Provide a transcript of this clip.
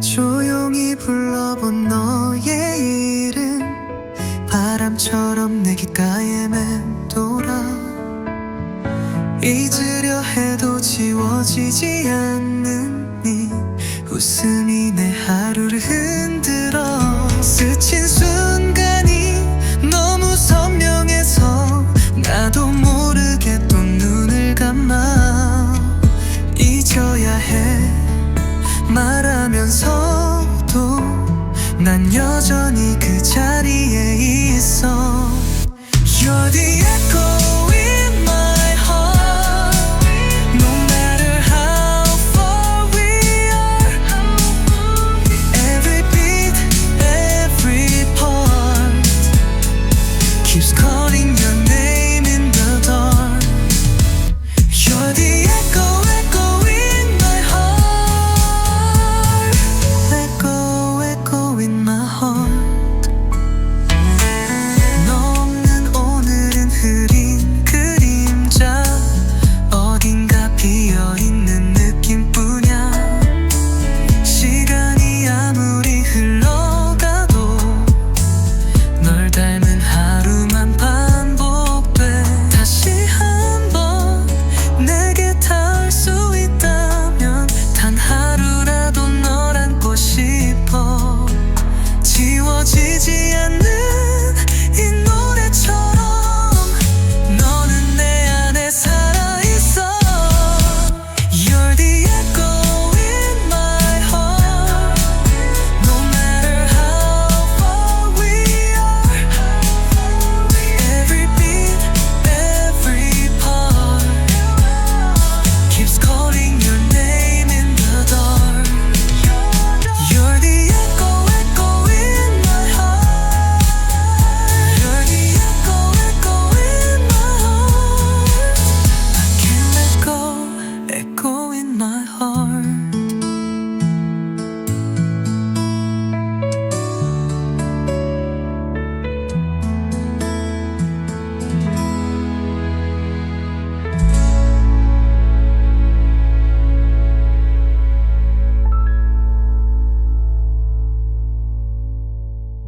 조용히 불러본 너의 이름 바람처럼 내 귓가에 맴돌아 잊으려 해도 지워지지 않는 네 웃음이 내 하루를 흐. 말하면서도 난 여전히 그 자리에 있어